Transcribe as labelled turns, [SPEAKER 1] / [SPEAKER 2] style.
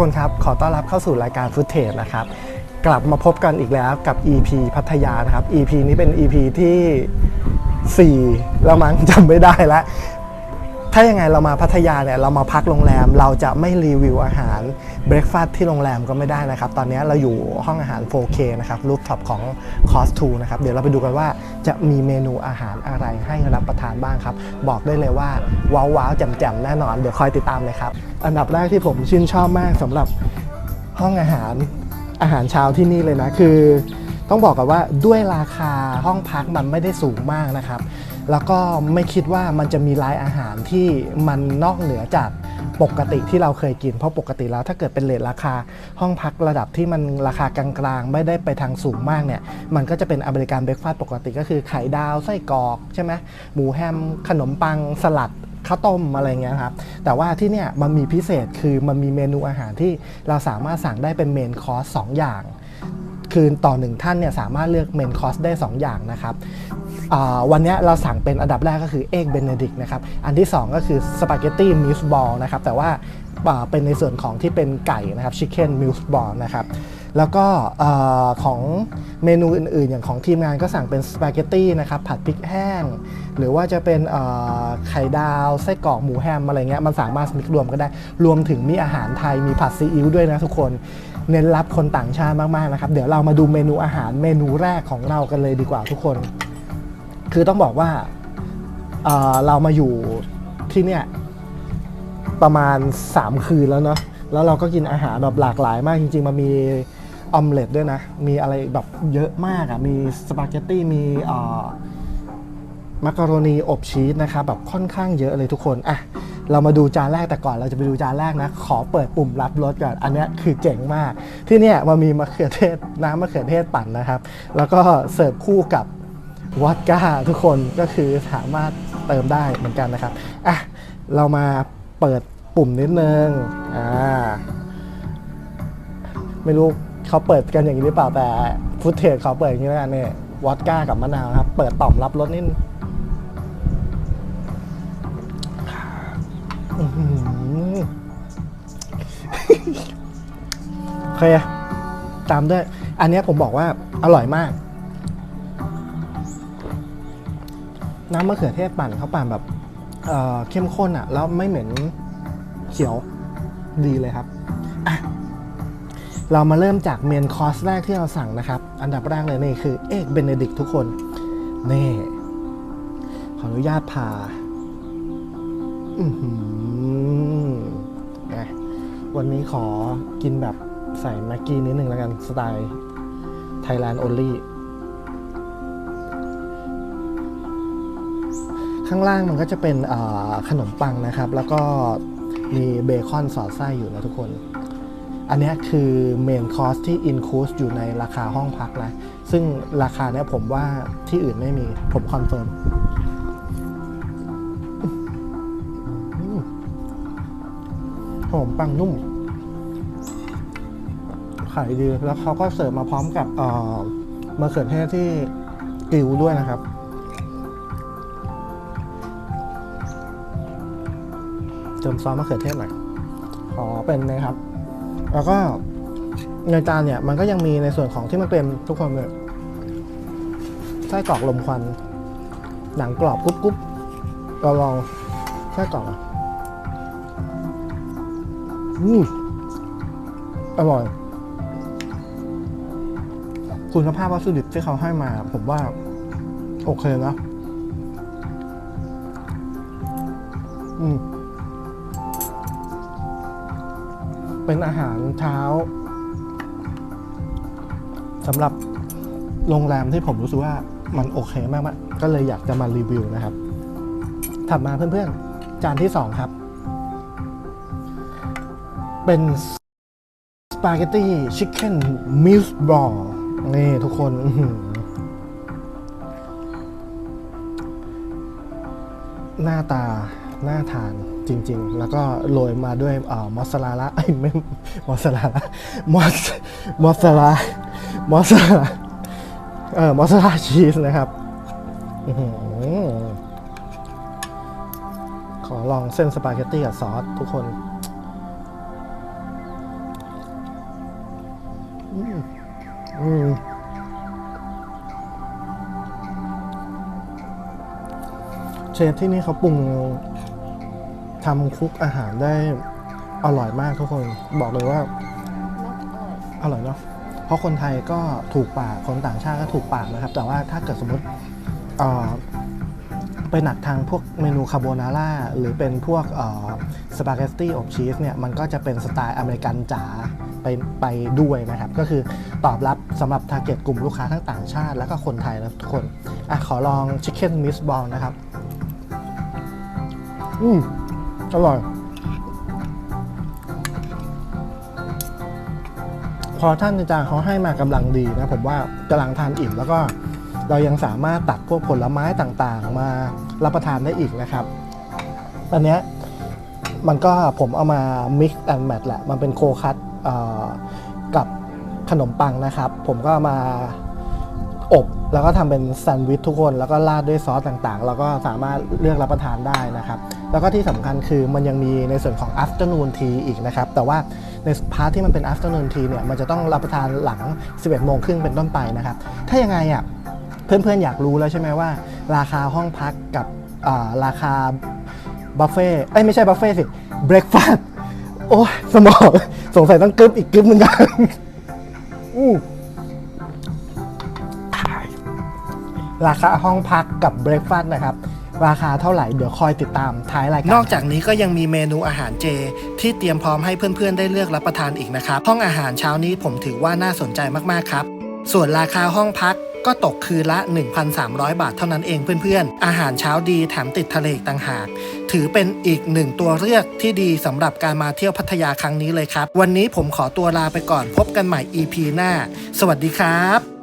[SPEAKER 1] คนครับ ขอต้อนรับเข้าสู่รายการฟุตเทจนะครับ กลับมาพบกันอีกแล้วกับ EP พัทยานะครับ EP นี้เป็น EP ที่ 4 แล้วมั้งจำไม่ได้แล้ว ถ้ายังไงเรามาพัทยาเนี่ยเรามาพักโรงแรมเราจะไม่รีวิวอาหารเบรคฟาสต์ที่โรงแรมก็ไม่ได้นะครับ ตอนนี้เราอยู่ห้องอาหาร 4K นะครับรูปท็อปของ c o s 2นะครับเดี๋ยวเราไปดูกันว่าจะมีเมนูอาหารอะไรให้รับประทานบ้างครับ บอกได้เลยว่า ว้าวว้าวๆแจ่มๆ แน่นอน เดี๋ยวคอยติดตามเลยครับ อันดับแรกที่ผมชื่นชอบมากสำหรับห้องอาหารอาหารเช้าที่นี่เลยนะคือ ต้องบอกกันว่าด้วยราคาห้องพักมันไม่ได้สูงมากนะครับ แล้วก็ไม่คิดว่ามันจะมีรายอาหารที่มันนอกเหนือจากปกติที่เราเคยกิน เพราะปกติแล้วถ้าเกิดเป็นเลทราคาห้องพักระดับที่มันราคากลางๆ ไม่ได้ไปทางสูงมากเนี่ย มันก็จะเป็นอเมริกันเบรกฟาสต์ปกติก็คือไข่ดาวไส้กรอกใช่ไหมหมูแฮม ขนมปังสลัดข้าวต้มอะไรเงี้ยครับ แต่ว่าที่เนี่ยมันมีพิเศษคือมันมีเมนูอาหารที่เราสามารถสั่งได้เป็นเมนคอร์สสองอย่าง คือต่อหนึ่งท่านเนี่ยสามารถเลือกเมนคอร์สได้ 2 อย่างนะครับวันนี้เราสั่งเป็นอันดับแรกก็คือเอ็กเบเนดิกนะครับ อันที่ 2 ก็คือสปาเกตตี้มิวส์บอลนะครับ แต่ว่าเป็นในส่วนของที่เป็นไก่นะครับชิคเก้นมิส์บอลนะครับ แล้วก็ของเมนูอื่นๆ อย่างของทีมงานก็สั่งเป็นสปาเกตตี้นะครับผัดพริกแห้ง หรือว่าจะเป็นไข่ดาวไส้กรอกหมูแฮมอะไรเงี้ยมันสามารถมิกรวมกันได้ รวมถึงมีอาหารไทยมีผัดซีอิ๊วด้วยนะทุกคน เน้นรับคนต่างชาติมากๆนะครับ เดี๋ยวเรามาดูเมนูอาหารเมนูแรกของเรากันเลยดีกว่าทุกคน คือต้องบอกว่าเเรามาอยู่ที่เนี่ยประมาณ 3 คืนแล้วเนาะแล้วเราก็กินอาหารแบบหลากหลายมากจริง ๆ มันมีออมเล็ตด้วยนะ มีอะไรแบบเยอะมากอะ่ะ มีสปาเกตตี้ มีมักกะโรนีอบชีสนะครับแบบค่อนข้างเยอะเลยทุกคน อะ เรามาดูจานแรกแต่ก่อนเราจะไปดูจานแรกนะ ขอเปิดปุ่มรับรสก่อน อันนี้คือเจ๋งมาก ที่เนี่ยมันมีมะเขือเทศน้ำมะเขือเทศปั่นนะครับ แล้วก็เสิร์ฟคู่กับวอดก้าทุกคนก็คือสามารถเติมได้เหมือนกันนะครับอะเรามาเปิดปุ่มนิดนึงอ่าไม่รู้เขาเปิดกันอย่างนี้หรือเปล่าแต่ฟุตเทจเขาเปิดอย่างนี้แล้วกันเนี่ยวอดก้ากับมะนาวครับ เปิดต่อมรับรสนิด โอเคตามด้วย อันนี้ผมบอกว่าอร่อยมาก น้ำมะเขือเทศปั่นเขาปั่นแบบเเข้มข้นอะ่ะ แล้วไม่เหม็นเขียวดีเลยครับอะเรามาเริ่มจากเมนคอร์สแรกที่เราสั่งนะครับ อันดับแรกเลยนี่คือเอกเบเนดิกทุกคน นี่ ขออนุญาตพา อือหือ วันนี้ขอกินแบบใส่แม็กกี้นิดนึงแล้วกันสไตล์ Thailand only ข้างล่างมันก็จะเป็นขนมปังนะครับ แล้วก็มีเบคอนสอดไส้อยู่นะทุกคน อันนี้คือเมนคอสที่อินคูสอยู่ในราคาห้องพักนะ ซึ่งราคาเนี้ยผมว่าที่อื่นไม่มีผมคอนเฟิร์ม หอมปังนุ่ม ขายดี แล้วเขาก็เสิร์ฟมาพร้อมกับเอ่อมะเขือเทศที่กริวด้วยนะครับ เติมซอสมะเขือเทศหน่อยขอเป็นนะครับ แล้วก็ในจานเนี่ยมันก็ยังมีในส่วนของที่มันเป็นทุกคนเลยไส้กรอกลมควัน หนังกรอบกรุบกรุบเราลองไส้กรอกอะ อืมอร่อย คุณภาพวัตถุดิบที่เขาให้มา ผมว่า โอเคนะอืมเป็นอาหารเช้าสำหรับโรงแรมที่ผมรู้สึกว่ามันโอเคมากๆก็เลยอยากจะมารีวิวนะครับ ถัดมาเพื่อนๆ จานที่สองครับ เป็นสปาเกตตี้ชิคเก้นมิลส์บอลนี่ทุกคนหน้าตาน่าทานจริง ๆ แล้วก็โรยมาด้วยอ่อมอสซาเรลาเอ้ไม่มอสซาเรลล่ามอสมอสซาลามอสซาลาเออมอสซาลาชีสนะครับอขอลองเส้นสปาเกตตี้กับซอสทุกคน อืมเชฟที่นี่เขาปรุงทำคุกอาหารได้อร่อยมากทุกคนบอกเลยว่า อร่อยเนาะเพราะคนไทยก็ถูกปากคนต่างชาติก็ถูกปากนะครับ แต่ว่าถ้าเกิดสมมติ ไปหนักทางพวกเมนูคาโบนาร่าหรือเป็นพวกสปาเกตตี้อบชีสเนี่ยมันก็จะเป็นสไตล์อเมริกันจ๋าไปไปด้วยนะครับ ก็คือตอบรับสำหรับทาร์เก็ตกลุ่มลูกค้าทั้งต่างชาติ แล้วก็คนไทยนะทุกคนอะขอลองชิคเก้นมิสบอลนะครับ อืมอร่อย พอท่านอาจารย์เขาให้มากำลังดีนะ ผมว่ากำลังทานอิ่มแล้วก็ เรายังสามารถตักพวกผลไม้ต่างๆ มารับประทานได้อีกนะครับ อันเนี้ยมันก็ผมเอามา mix and match แหละ มันเป็นโคคัตกับขนมปังนะครับ ผมก็มาอบแล้วก็ทำเป็นแซนด์วิชทุกคน แล้วก็ราดด้วยซอสต่างๆ แล้วก็สามารถเลือกรับประทานได้นะครับ แล้วก็ที่สำคัญคือมันยังมีในส่วนของ afternoon tea อีกนะครับ แต่ว่าในพาร์ทที่มันเป็น afternoon tea เนี่ย มันจะต้องรับประทานหลัง 11โมงครึ่งเป็นต้นไปนะครับ ถ้ายังไงอะ เพื่อนๆ อยากรู้แล้วใช่ไหมว่า ราคาห้องพักกับราคาบัฟเฟ่เอ้ยไม่ใช่บัฟเฟ่สิเบรกฟาสต์โอ้ยสมองสงสัยต้องกึบอีกกึบหนึ่งกันอู้ราคาห้องพักกับเบรกฟาสต์นะครับ ราคาเท่าไหร่ เดี๋ยวคอยติดตามท้ายรายการนอกจากนี้ก็ยังมีเมนูอาหารเจ ที่เตรียมพร้อมให้เพื่อนๆ ได้เลือกรับประทานอีกนะครับ ห้องอาหารเช้านี้ผมถือว่าน่าสนใจมากๆครับ ส่วนราคาห้องพัก ก็ตกคืนละ 1,300 บาทเท่านั้นเองเพื่อนๆ อาหารเช้าดีแถมติดทะเลต่างหาก ถือเป็นอีกหนึ่งตัวเลือกที่ดีสำหรับการมาเที่ยวพัทยาครั้งนี้เลยครับ วันนี้ผมขอตัวลาไปก่อนพบกันใหม่ EP หน้า สวัสดีครับ